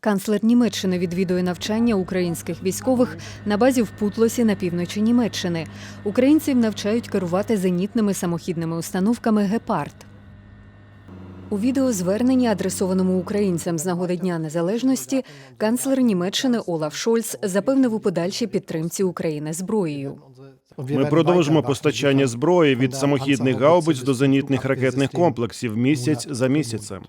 Канцлер Німеччини відвідує навчання українських військових на базі в Путлосі на півночі Німеччини. Українців навчають керувати зенітними самохідними установками Гепард. У відеозверненні, адресованому українцям з нагоди Дня Незалежності, канцлер Німеччини Олаф Шольц запевнив у подальшій підтримці України зброєю. Ми продовжимо постачання зброї від самохідних гаубиць до зенітних ракетних комплексів місяць за місяцем.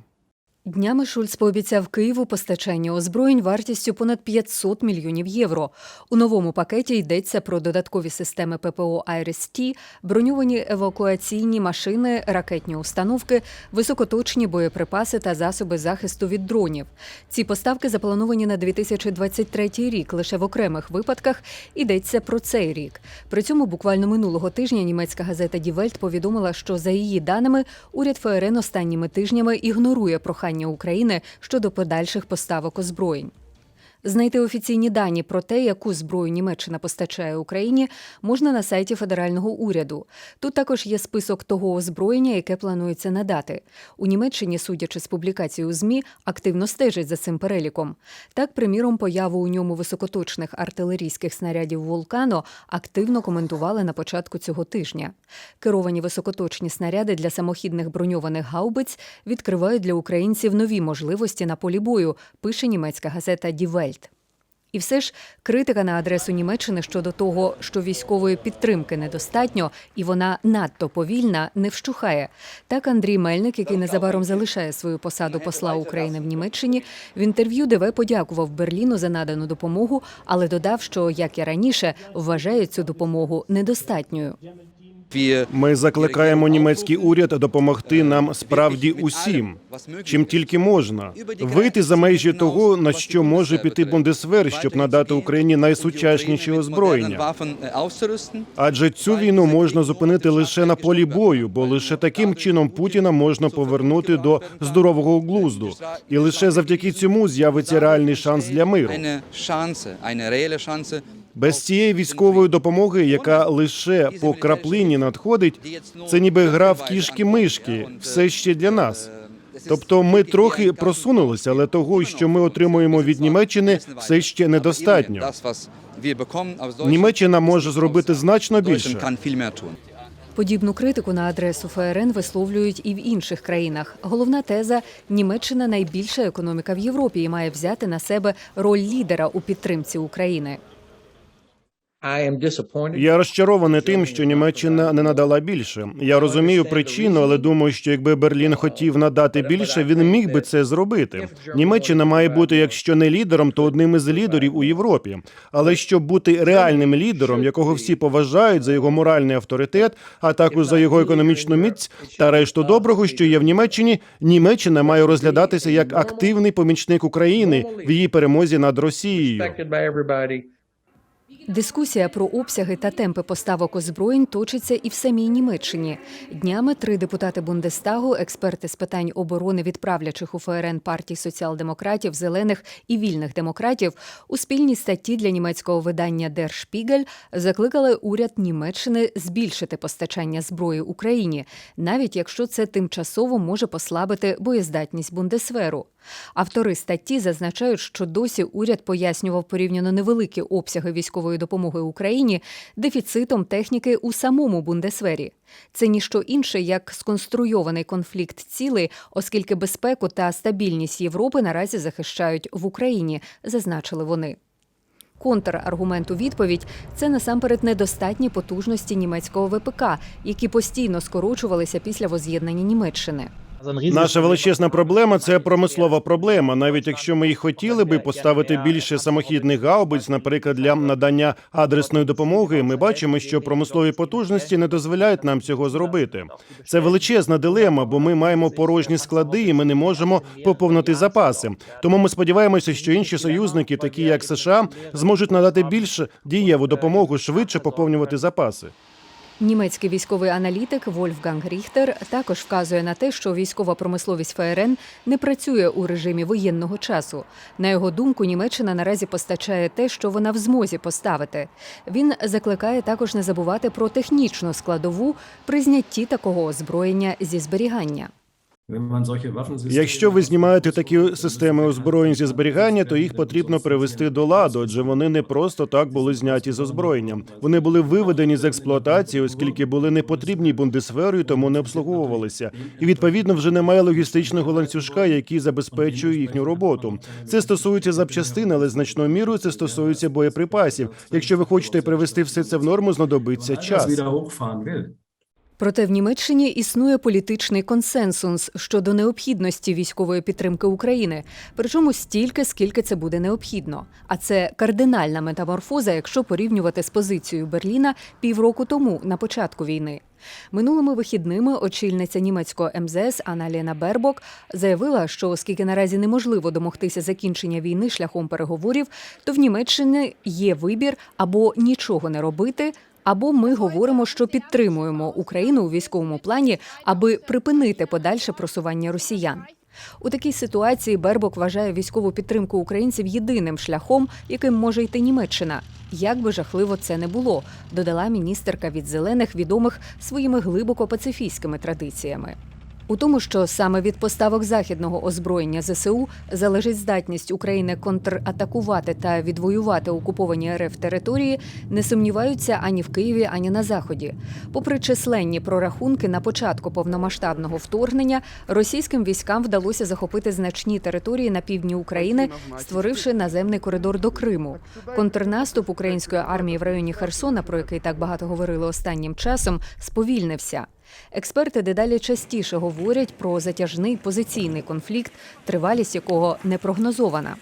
Днями Шульц пообіцяв Києву постачання озброєнь вартістю понад 500 мільйонів євро. У новому пакеті йдеться про додаткові системи ППО «Айрис-Т», броньовані евакуаційні машини, ракетні установки, високоточні боєприпаси та засоби захисту від дронів. Ці поставки заплановані на 2023 рік. Лише в окремих випадках йдеться про цей рік. При цьому буквально минулого тижня німецька газета Welt повідомила, що за її даними уряд ФРН останніми тижнями ігнорує прохання України щодо подальших поставок озброєнь. Знайти офіційні дані про те, яку зброю Німеччина постачає Україні, можна на сайті федерального уряду. Тут також є список того озброєння, яке планується надати. У Німеччині, судячи з публікацій у ЗМІ, активно стежать за цим переліком. Так, приміром, появу у ньому високоточних артилерійських снарядів Вулкано активно коментували на початку цього тижня. Керовані високоточні снаряди для самохідних броньованих гаубиць відкривають для українців нові можливості на полі бою, пише німецька газета Die Welt. І все ж критика на адресу Німеччини щодо того, що військової підтримки недостатньо і вона надто повільна, не вщухає. Так Андрій Мельник, який незабаром залишає свою посаду посла України в Німеччині, в інтерв'ю ДВ подякував Берліну за надану допомогу, але додав, що як і раніше вважає цю допомогу недостатньою. Ми закликаємо німецький уряд допомогти нам справді усім, чим тільки можна, вийти за межі того, на що може піти Бундесвер, щоб надати Україні найсучасніше озброєння. Адже цю війну можна зупинити лише на полі бою, бо лише таким чином Путіна можна повернути до здорового глузду, і лише завдяки цьому з'явиться реальний шанс для миру. Без цієї військової допомоги, яка лише по краплині надходить, це ніби гра в кішки-мишки, все ще для нас. Тобто ми трохи просунулися, але того, що ми отримуємо від Німеччини, все ще недостатньо. Німеччина може зробити значно більше. Подібну критику на адресу ФРН висловлюють і в інших країнах. Головна теза Німеччина найбільша економіка в Європі і має взяти на себе роль лідера у підтримці України. Я розчарований тим, що Німеччина не надала більше. Я розумію причину, але думаю, що якби Берлін хотів надати більше, він міг би це зробити. Німеччина має бути, якщо не лідером, то одним із лідерів у Європі. Але щоб бути реальним лідером, якого всі поважають за його моральний авторитет, а також за його економічну міць та решту доброго, що є в Німеччині, Німеччина має розглядатися як активний помічник України в її перемозі над Росією. Дискусія про обсяги та темпи поставок озброєнь точиться і в самій Німеччині. Днями три депутати Бундестагу, експерти з питань оборони від правлячих у ФРН партій соціал-демократів, зелених і вільних демократів, у спільній статті для німецького видання Der Spiegel закликали уряд Німеччини збільшити постачання зброї Україні, навіть якщо це тимчасово може послабити боєздатність Бундесверу. Автори статті зазначають, що досі уряд пояснював порівняно невеликі обсяги військової допомоги Україні дефіцитом техніки у самому Бундесвері. Це ніщо інше як сконструйований конфлікт цілей, оскільки безпеку та стабільність Європи наразі захищають в Україні, зазначили вони. Контраргумент у відповідь це насамперед недостатні потужності німецького ВПК, які постійно скорочувалися після воз'єднання Німеччини. Наша величезна проблема це промислова проблема. Навіть якщо ми і хотіли би поставити більше самохідних гаубиць, наприклад, для надання адресної допомоги, ми бачимо, що промислові потужності не дозволяють нам цього зробити. Це величезна дилема, бо ми маємо порожні склади, і ми не можемо поповнити запаси. Тому ми сподіваємося, що інші союзники, такі як США, зможуть надати більш дієву допомогу швидше поповнювати запаси. Німецький військовий аналітик Вольфганг Ріхтер також вказує на те, що військова промисловість ФРН не працює у режимі воєнного часу. На його думку, Німеччина наразі постачає те, що вона в змозі поставити. Він закликає також не забувати про технічну складову при знятті такого озброєння зі зберігання. Якщо ви знімаєте такі системи озброєнь зі зберігання, то їх потрібно привести до ладу, адже вони не просто так були зняті з озброєнням. Вони були виведені з експлуатації, оскільки були не потрібні бундесверу і тому не обслуговувалися. І відповідно вже немає логістичного ланцюжка, який забезпечує їхню роботу. Це стосується запчастин, але значною мірою це стосується боєприпасів. Якщо ви хочете привести все це в норму, знадобиться час. Проте в Німеччині існує політичний консенсус щодо необхідності військової підтримки України, причому стільки, скільки це буде необхідно. А це кардинальна метаморфоза, якщо порівнювати з позицією Берліна півроку тому на початку війни. Минулими вихідними очільниця німецького МЗС Аналіна Бербок заявила, що оскільки наразі неможливо домогтися закінчення війни шляхом переговорів, то в Німеччині є вибір або нічого не робити. Або ми говоримо, що підтримуємо Україну у військовому плані, аби припинити подальше просування росіян. У такій ситуації Бербок вважає військову підтримку українців єдиним шляхом, яким може йти Німеччина. Як би жахливо це не було, додала міністерка від зелених, відомих своїми глибоко пацифійськими традиціями. У тому, що саме від поставок західного озброєння ЗСУ залежить здатність України контратакувати та відвоювати окуповані РФ території, не сумніваються ані в Києві, ані на заході. Попри численні прорахунки на початку повномасштабного вторгнення, російським військам вдалося захопити значні території на півдні України, створивши наземний коридор до Криму. Контрнаступ української армії в районі Херсона, про який так багато говорили останнім часом, сповільнився. Експерти дедалі частіше говорять про затяжний позиційний конфлікт, тривалість якого не прогнозована.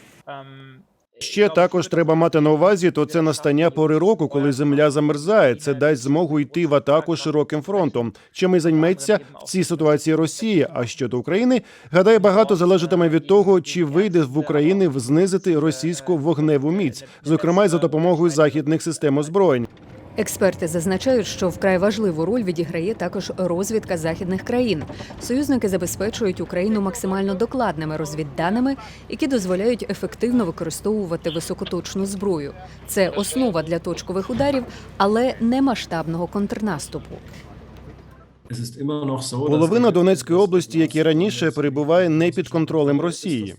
Ще також треба мати на увазі, то це настання пори року, коли земля замерзає. Це дасть змогу йти в атаку широким фронтом. Чим і займеться в цій ситуації Росія. А щодо України, гадаю, багато залежатиме від того, чи вийде в Україні знизити російську вогневу міць, зокрема й за допомогою західних систем озброєнь. Експерти зазначають, що вкрай важливу роль відіграє також розвідка західних країн. Союзники забезпечують Україну максимально докладними розвідданими, які дозволяють ефективно використовувати високоточну зброю. Це основа для точкових ударів, але не масштабного контрнаступу. Половина Донецької області, як і раніше, перебуває не під контролем Росії.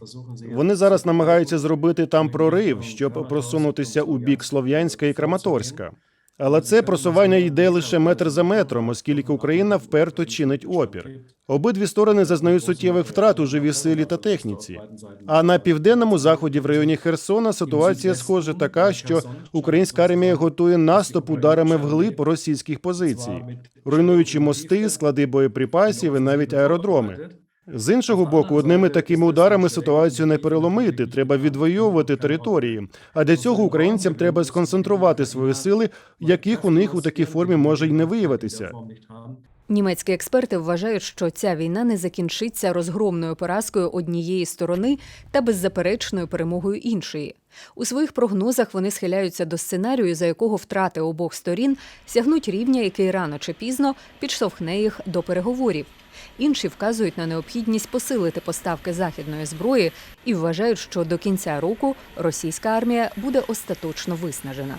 Вони зараз намагаються зробити там прорив, щоб просунутися у бік Слов'янська і Краматорська. Але це просування йде лише метр за метром, оскільки Україна вперто чинить опір. Обидві сторони зазнають суттєвих втрат у живій силі та техніці. А на південному заході в районі Херсона ситуація схоже така, що українська армія готує наступ ударами вглиб російських позицій, руйнуючи мости, склади боєприпасів і навіть аеродроми. З іншого боку, одними такими ударами ситуацію не переломити. Треба відвоювати території. А для цього українцям треба сконцентрувати свої сили, яких у них у такій формі може й не виявитися. Німецькі експерти вважають, що ця війна не закінчиться розгромною поразкою однієї сторони та беззаперечною перемогою іншої. У своїх прогнозах вони схиляються до сценарію, за якого втрати обох сторін сягнуть рівня, який рано чи пізно підштовхне їх до переговорів. Інші вказують на необхідність посилити поставки західної зброї і вважають, що до кінця року російська армія буде остаточно виснажена.